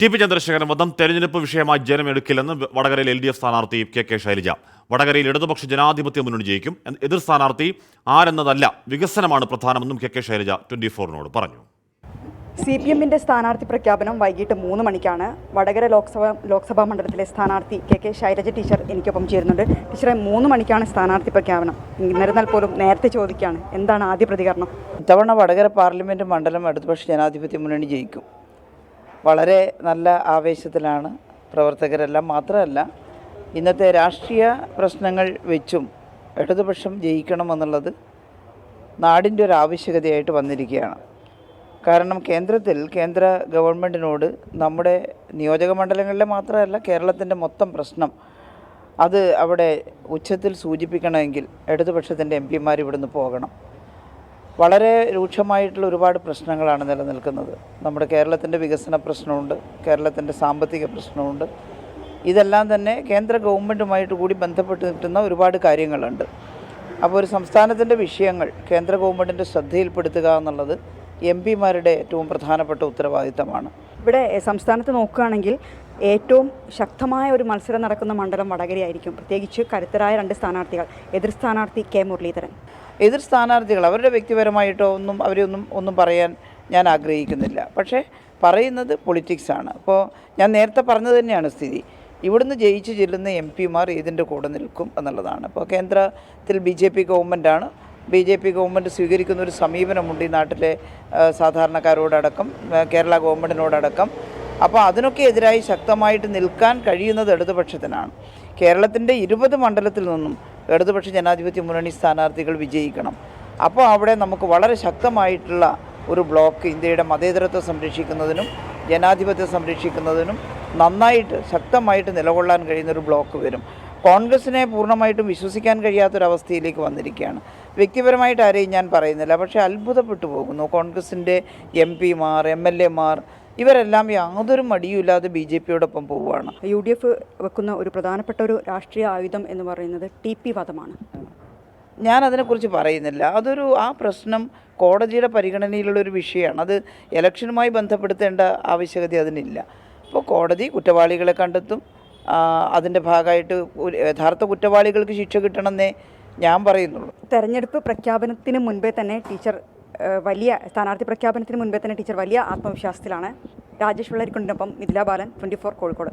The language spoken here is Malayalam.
ടി പി ചന്ദ്രശേഖരൻ വധം തെരഞ്ഞെടുപ്പ് വിഷയമായി ജനമെടുക്കില്ലെന്ന് വടകരയിൽ എൽ ഡി എഫ് സ്ഥാനാർത്ഥി കെ കെ ശൈലജ. വടകരയിൽ ഇടതുപക്ഷ ജനാധിപത്യ മുന്നണി ജയിക്കും. എതിർ സ്ഥാനാർത്ഥി ആരെന്നതല്ല വികസനമാണ് പ്രധാനമെന്നും കെ കെ ശൈലജ ട്വന്റി ഫോറിനോട് പറഞ്ഞു. സി പി എമ്മിന്റെ സ്ഥാനാർത്ഥി പ്രഖ്യാപനം വൈകിട്ട് മൂന്ന് മണിക്കാണ് വടകര ലോക്സഭ ലോക്സഭാ മണ്ഡലത്തിലെ സ്ഥാനാർത്ഥി കെ കെ ശൈലജ ടീച്ചർ എനിക്കൊപ്പം ചേരുന്നുണ്ട്. ടീച്ചറെ മൂന്ന് മണിക്കാണ് സ്ഥാനാർത്ഥി പ്രഖ്യാപനം. എന്നിരുന്നാൽ പോലും നേരത്തെ ചോദിക്കുകയാണ് എന്താണ് ആദ്യ പ്രതികരണം? ഇത്തവണ വടകര പാർലമെന്റ് മണ്ഡലം ഇടതുപക്ഷ ജനാധിപത്യ മുന്നണി ജയിക്കും. വളരെ നല്ല ആവേശത്തിലാണ് പ്രവർത്തകരെല്ലാം മാത്രമല്ല ഇന്നത്തെ രാഷ്ട്രീയ പ്രശ്നങ്ങൾ വെച്ചും ഇടതുപക്ഷം ജയിക്കണമെന്നുള്ളത് നാടിന്റെ ഒരു ആവശ്യകതയായിട്ട് വന്നിരിക്കുകയാണ്. കാരണം കേന്ദ്രത്തിൽ കേന്ദ്ര ഗവൺമെന്റിനോട് നമ്മുടെ നിയോജക മണ്ഡലങ്ങളിലെ മാത്രമല്ല കേരളത്തിന്റെ മൊത്തം പ്രശ്നം അത് അവിടെ ഉച്ചത്തിൽ സൂചിപ്പിക്കണമെങ്കിൽ ഇടതുപക്ഷത്തിന്റെ എം പിമാർ ഇവിടുന്ന് പോകണം. വളരെ രൂക്ഷമായിട്ടുള്ള ഒരുപാട് പ്രശ്നങ്ങളാണ് നിലനിൽക്കുന്നത്. നമ്മുടെ കേരളത്തിന്റെ വികസന പ്രശ്നമുണ്ട് കേരളത്തിന്റെ സാമ്പത്തിക പ്രശ്നമുണ്ട്. ഇതെല്ലാം തന്നെ കേന്ദ്ര ഗവൺമെന്റുമായിട്ട് കൂടി ബന്ധപ്പെട്ട് നിൽക്കുന്ന ഒരുപാട് കാര്യങ്ങളുണ്ട്. അപ്പോൾ ഒരു സംസ്ഥാനത്തിന്റെ വിഷയങ്ങൾ കേന്ദ്ര ഗവൺമെന്റിന്റെ ശ്രദ്ധയിൽപ്പെടുത്തുക എന്നുള്ളത് എം പിമാരുടെ ഏറ്റവും പ്രധാനപ്പെട്ട ഉത്തരവാദിത്തമാണ്. ഇവിടെ സംസ്ഥാനത്ത് നോക്കുകയാണെങ്കിൽ ഏറ്റവും ശക്തമായ ഒരു മത്സരം നടക്കുന്ന മണ്ഡലം വടകരയായിരിക്കും. പ്രത്യേകിച്ച് കരുത്തരായ രണ്ട് സ്ഥാനാർത്ഥികൾ. എതിർ സ്ഥാനാർത്ഥി കെ മുരളീധരൻ. എതിർ സ്ഥാനാർത്ഥികൾ അവരുടെ വ്യക്തിപരമായിട്ടോ ഒന്നും അവരെയൊന്നും ഒന്നും പറയാൻ ഞാൻ ആഗ്രഹിക്കുന്നില്ല. പക്ഷേ പറയുന്നത് പൊളിറ്റിക്സാണ് അപ്പോൾ ഞാൻ നേരത്തെ പറഞ്ഞത് തന്നെയാണ് സ്ഥിതി. ഇവിടുന്ന് ജയിച്ച് ചെല്ലുന്ന എം പിമാർ ഇതിന്റെ കൂടെ നിൽക്കും എന്നുള്ളതാണ്. അപ്പോൾ കേന്ദ്രത്തിൽ ബി ജെ പി ഗവൺമെന്റാണ് ബി ജെ പി ഗവൺമെന്റ് സ്വീകരിക്കുന്ന ഒരു സമീപനമുണ്ട് ഈ നാട്ടിലെ സാധാരണക്കാരോടടക്കം കേരള ഗവൺമെന്റിനോടക്കം അപ്പോൾ അതിനൊക്കെ എതിരായി ശക്തമായിട്ട് നിൽക്കാൻ കഴിയുന്നത് ഇടതുപക്ഷത്തിനാണ്. കേരളത്തിന്റെ ഇരുപത് മണ്ഡലത്തിൽ നിന്നും ഇടതുപക്ഷ ജനാധിപത്യ മുന്നണി സ്ഥാനാർത്ഥികൾ വിജയിക്കണം. അപ്പോൾ അവിടെ നമുക്ക് വളരെ ശക്തമായിട്ടുള്ള ഒരു ബ്ലോക്ക് ഇന്ത്യയുടെ മതേതരത്വം സംരക്ഷിക്കുന്നതിനും ജനാധിപത്യം സംരക്ഷിക്കുന്നതിനും നന്നായിട്ട് ശക്തമായിട്ട് നിലകൊള്ളാൻ കഴിയുന്ന ഒരു ബ്ലോക്ക് വരും. കോൺഗ്രസിനെ പൂർണമായിട്ടും വിശ്വസിക്കാൻ കഴിയാത്തൊരവസ്ഥയിലേക്ക് വന്നിരിക്കുകയാണ്. വ്യക്തിപരമായിട്ട് ആരെയും ഞാൻ പറയുന്നില്ല. പക്ഷേ അത്ഭുതപ്പെട്ടു പോകുന്നു. കോൺഗ്രസിന്റെ എം പിമാർ എം എൽ എമാർ ഇവരെല്ലാം യാതൊരു മടിയുമില്ലാതെ ബി ജെ പിയോടൊപ്പം പോവുകയാണ്. യു ഡി എഫ് വെക്കുന്ന ഒരു പ്രധാനപ്പെട്ട ഒരു രാഷ്ട്രീയ ആയുധം എന്ന് പറയുന്നത് ടി പി വധമാണ് ഞാൻ അതിനെക്കുറിച്ച് പറയുന്നില്ല. അതൊരു ആ പ്രശ്നം കോടതിയുടെ പരിഗണനയിലുള്ള ഒരു വിഷയമാണ്. അത് ഇലക്ഷനുമായി ബന്ധപ്പെടുത്തേണ്ട ആവശ്യകത അതിനില്ല. അപ്പോൾ കോടതി കുറ്റവാളികളെ കണ്ടെത്തും. അതിന്റെ ഭാഗമായിട്ട് യഥാർത്ഥ കുറ്റവാളികൾക്ക് ശിക്ഷ കിട്ടണമെന്നേ ഞാൻ പറയുന്നുള്ളൂ. തെരഞ്ഞെടുപ്പ് പ്രഖ്യാപനത്തിന് മുൻപേ തന്നെ ടീച്ചർ വലിയ സ്ഥാനാർത്ഥി പ്രഖ്യാപനത്തിന് മുൻപേ തന്നെ ടീച്ചർ വലിയ ആത്മവിശ്വാസത്തിലാണ്. രാജേഷ് വെള്ളരിക്കുണ്ടിനൊപ്പം മിഥില ബാലൻ ട്വന്റി ഫോർ കോഴിക്കോട്.